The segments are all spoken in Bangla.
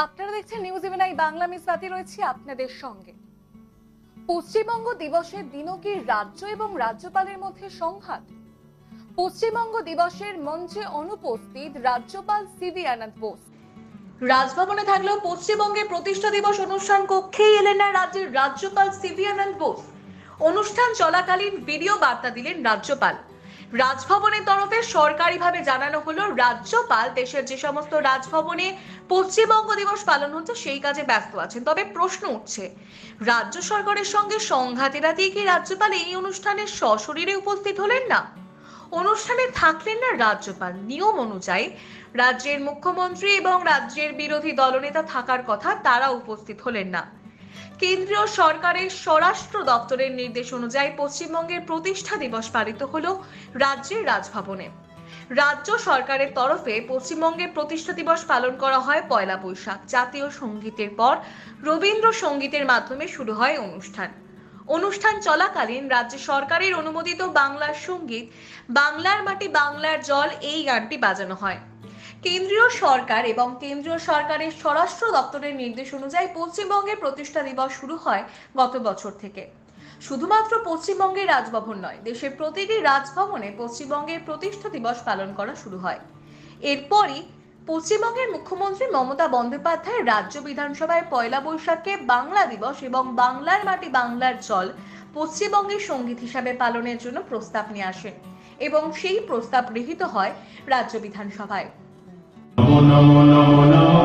আপনারা দেখছেন নিউজ ইভেন আই বাংলা মিস বাতি রয়েছে আপনাদের সঙ্গে। পশ্চিমবঙ্গ দিবসের দিনও কি রাজ্য এবং রাজ্যপালের মধ্যে সংঘাত? পশ্চিমবঙ্গ দিবসের মঞ্চে অনুপস্থিত রাজ্যপাল সিবি আনন্দ বোস। রাজভবনে থাকলেও পশ্চিমবঙ্গের প্রতিষ্ঠা দিবস অনুষ্ঠান কক্ষেই এলেন না রাজ্যের রাজ্যপাল সিবি আনন্দ বোস। অনুষ্ঠান চলাকালীন ভিডিও বার্তা দিলেন রাজ্যপাল। রাজভবনের তরফে সরকারিভাবে জানানো হলো, রাজ্যপাল দেশের যে সমস্ত রাজভবনে পশ্চিমবঙ্গ দিবস পালন হচ্ছে, সেই কাজে ব্যস্ত আছেন। তবে প্রশ্ন উঠছে, রাজ্য সরকারের সঙ্গে সংঘাত এড়াতেই কি রাজ্যপাল এই অনুষ্ঠানে সশরীরে উপস্থিত হলেন না? অনুষ্ঠানে থাকলেন না রাজ্যপাল। নিয়ম অনুযায়ী রাজ্যের মুখ্যমন্ত্রী এবং রাজ্যের বিরোধী দলনেতা থাকার কথা তারা উপস্থিত হলেন না। কেন্দ্রীয় সরকারের স্বরাষ্ট্র দপ্তরের নির্দেশ অনুযায়ী পশ্চিমবঙ্গের প্রতিষ্ঠা দিবস পালিত হল রাজ্যের রাজভবনে। রাজ্য সরকারের তরফে পশ্চিমবঙ্গের প্রতিষ্ঠা দিবস পালন করা হয় পয়লা বৈশাখ, জাতীয় সঙ্গীতের পর রবীন্দ্র সঙ্গীতের মাধ্যমে শুরু হয় অনুষ্ঠান। অনুষ্ঠান চলাকালীন রাজ্য সরকারের অনুমোদিত বাংলার সংগীত বাংলার মাটি বাংলার জল এই গানটি বাজানো হয়। কেন্দ্রীয় সরকার এবং কেন্দ্রীয় সরকারের স্বরাষ্ট্র দপ্তরের নির্দেশ অনুযায়ী পশ্চিমবঙ্গের প্রতিষ্ঠা দিবস শুরু হয় গত বছর থেকে। শুধুমাত্র পশ্চিমবঙ্গের রাজভবন নয়, দেশের প্রতিটি রাজভবনে পশ্চিমবঙ্গের প্রতিষ্ঠা দিবস পালন করা শুরু হয়। এরপরই পশ্চিমবঙ্গের মুখ্যমন্ত্রী মমতা বন্দ্যোপাধ্যায় রাজ্য বিধানসভায় পয়লা বৈশাখকে বাংলা দিবস এবং বাংলার মাটি বাংলার জল পশ্চিমবঙ্গের সংগীত হিসাবে পালনের জন্য প্রস্তাব নিয়ে আসেন এবং সেই প্রস্তাব গৃহীত হয় রাজ্য বিধানসভায়। নমো নমো নমো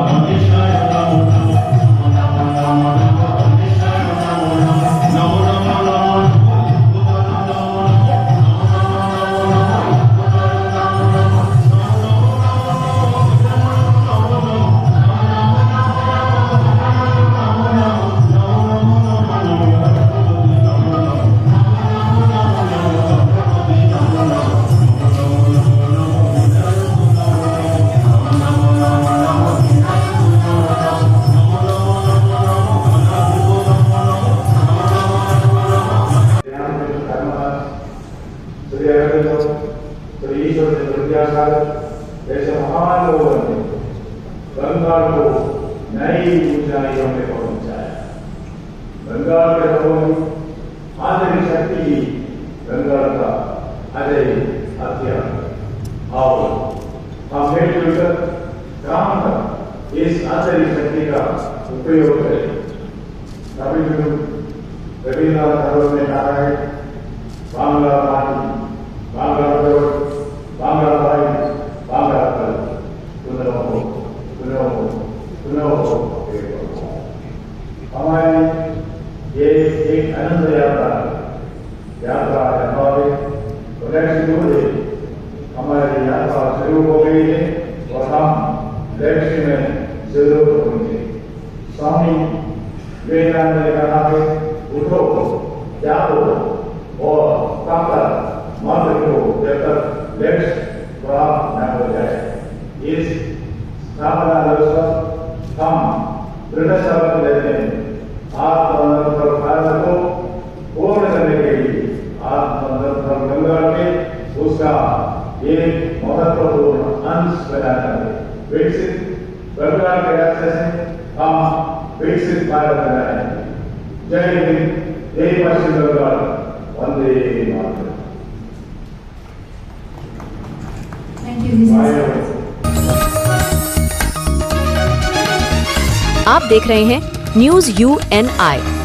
ऐसे महान लोगों ने, बंगाल को नई ऊंचाइयों में पहुँचाया। बंगाल के लोगों आदमी शक्ति ही का अजय हथियार। और हम मिलजुल काम कर, इस आदरी शक्ति का उपयोग करें। कभी रविन्द्रनाथ ठाकुर ने कहा है बांग्ला पानी बांग्ला भाई बांग्ला कल सुनो हो सुनो हो सुनो हो हमारी ये एक आनंद यात्रा है। यात्रा है हमारे लक्ष्य हुए हमारी यात्रा शुरू हो गई है और हम लक्ष्य में ज़रूर पहुँचे स्वामी विवेकानंद ने कहा है, उठो जाओ और तब तक मत रखो जब तक लक्ष्य प्राप्त न हो जाए, इस स्थापना विकसित के रास्ते से हम विकसित भारत बनाएँगे जय हिंद जय पश्चिम बंगाल वंदे मातरम। आप देख रहे हैं न्यूज़ यू एन आई